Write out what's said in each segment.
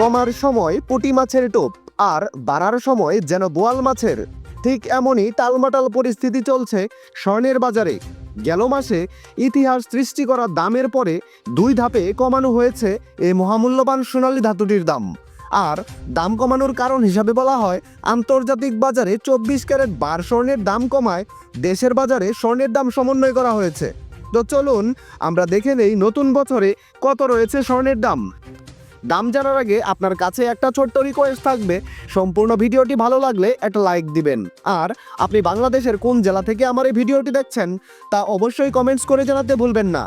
কমার সময় পুঁটি মাছের টোপ আর বাড়ার সময় যেন বোয়াল মাছের। ঠিক এমনই টালমাটাল পরিস্থিতি চলছে স্বর্ণের বাজারে। গেল মাসে ইতিহাস সৃষ্টি করা দামের পরে দুই ধাপে কমানো হয়েছে এই মহামূল্যবান সোনালী ধাতুটির দাম। আর দাম কমানোর কারণ হিসাবে বলা হয়, আন্তর্জাতিক বাজারে চব্বিশ ক্যারেট বার স্বর্ণের দাম কমায়, দেশের বাজারে স্বর্ণের দাম সমন্বয় করা হয়েছে। তো চলুন আমরা দেখে নেই নতুন বছরে কত রয়েছে স্বর্ণের দাম। দাম জানার আগে আপনার কাছে একটা ছোট্ট রিকোয়েস্ট থাকবে। সম্পূর্ণ ভিডিওটি ভালো লাগলে একটা লাইক দিবেন। আর আপনি বাংলাদেশের কোন জেলা থেকে আমার এই ভিডিওটি দেখছেন, তা অবশ্যই কমেন্টস করে জানাতে ভুলবেন না।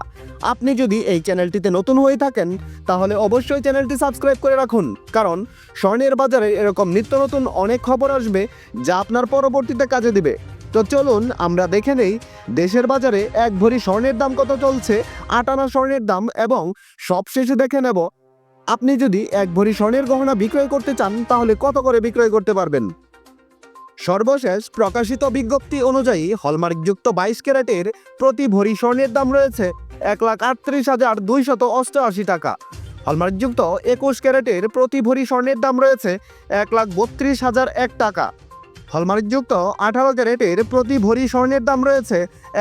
আপনি যদি এই চ্যানেলটিতে নতুন হয়ে থাকেন, তাহলে অবশ্যই চ্যানেলটি সাবস্ক্রাইব করে রাখুন। কারণ স্বর্ণের বাজারে এরকম নিত্য নতুন অনেক খবর আসবে, যা আপনার পরবর্তীতে কাজে দিবে। তো চলুন আমরা দেখে নেই, দেশের বাজারে এক ভরি স্বর্ণের দাম কত চলছে, আটানা স্বর্ণের দাম এবং সবশেষে দেখে নেব আপনি যদি এক ভরি স্বর্ণের গহনা বিক্রয় করতে চান, তাহলে কত করে বিক্রয় করতে পারবেন? সর্বশেষ প্রকাশিত বিজ্ঞপ্তি অনুযায়ী হলমার্কযুক্ত বাইশ ক্যারেটের প্রতি ভরি স্বর্ণের দাম রয়েছে এক লাখ আটত্রিশ হাজার দুইশত অষ্টআশি টাকা। হলমার্কযুক্ত একুশ ক্যারেটের প্রতি ভরি স্বর্ণের দাম রয়েছে এক লাখ বত্রিশ হাজার এক টাকা। হলমার্কযুক্ত আঠারো ক্যারেটের প্রতি ভরি স্বর্ণের দাম রয়েছে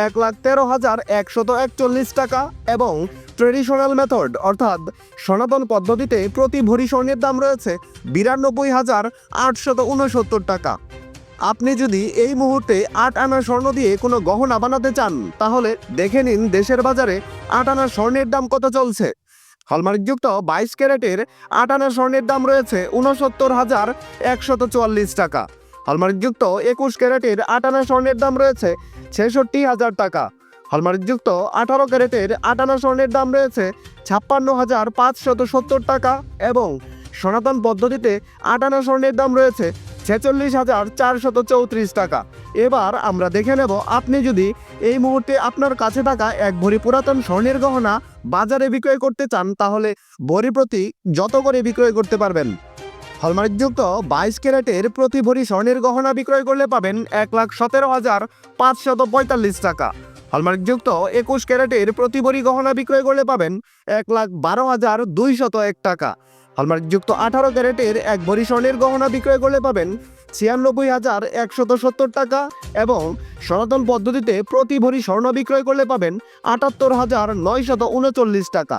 এক লাখ তেরো হাজার একশত একচল্লিশ টাকা এবং ট্রেডিশনাল মেথড, অর্থাৎ সনাতন পদ্ধতিতে প্রতি ভরি স্বর্ণের দাম রয়েছে বিরানব্বই হাজার আটশত উনসত্তর টাকা। আপনি যদি এই মুহূর্তে আট আনা স্বর্ণ দিয়ে কোনো গহনা বানাতে চান, তাহলে দেখে নিন দেশের বাজারে আট আনা স্বর্ণের দাম কত চলছে। হলমার্কযুক্ত বাইশ ক্যারেটের আট আনা স্বর্ণের দাম রয়েছে উনসত্তর হাজার একশত চুয়াল্লিশ টাকা। হলমার্কযুক্ত একুশ ক্যারেটের আট আনা স্বর্ণের দাম রয়েছে ছেষট্টি হাজার টাকা। হলমার্কযুক্ত আঠারো ক্যারেটের আট আনা স্বর্ণের দাম রয়েছে ছাপ্পান্ন হাজার পাঁচশত সত্তর টাকা এবং সনাতন পদ্ধতিতে আট আনা স্বর্ণের দাম রয়েছে ছেচল্লিশ হাজার চারশত চৌত্রিশ টাকা। এবার আমরা দেখে নেব, আপনি যদি এই মুহূর্তে আপনার কাছে থাকা এক ভরি পুরাতন স্বর্ণের গহনা বাজারে বিক্রয় করতে চান, তাহলে ভরি প্রতি যত করে বিক্রয় করতে পারবেন? হলমার্কযুক্ত বাইশ ক্যারেটের প্রতি ভরি স্বর্ণের গহনা বিক্রয় করলে পাবেন এক লাখ সতেরো হাজার পাঁচশত পঁয়তাল্লিশ টাকা। হলমার্কযুক্ত একুশ ক্যারেটের প্রতি ভরি গহনা বিক্রয় করলে পাবেন এক লাখ বারো হাজার দুইশত এক টাকা। হলমার্কযুক্ত আঠারো ক্যারেটের এক ভরি স্বর্ণের গহনা বিক্রয় করলে পাবেন ছিয়ানব্বই হাজার একশত সত্তর টাকা এবং সনাতন পদ্ধতিতে প্রতি ভরি স্বর্ণ বিক্রয় করলে পাবেন আটাত্তর হাজার নয়শত উনচল্লিশ টাকা।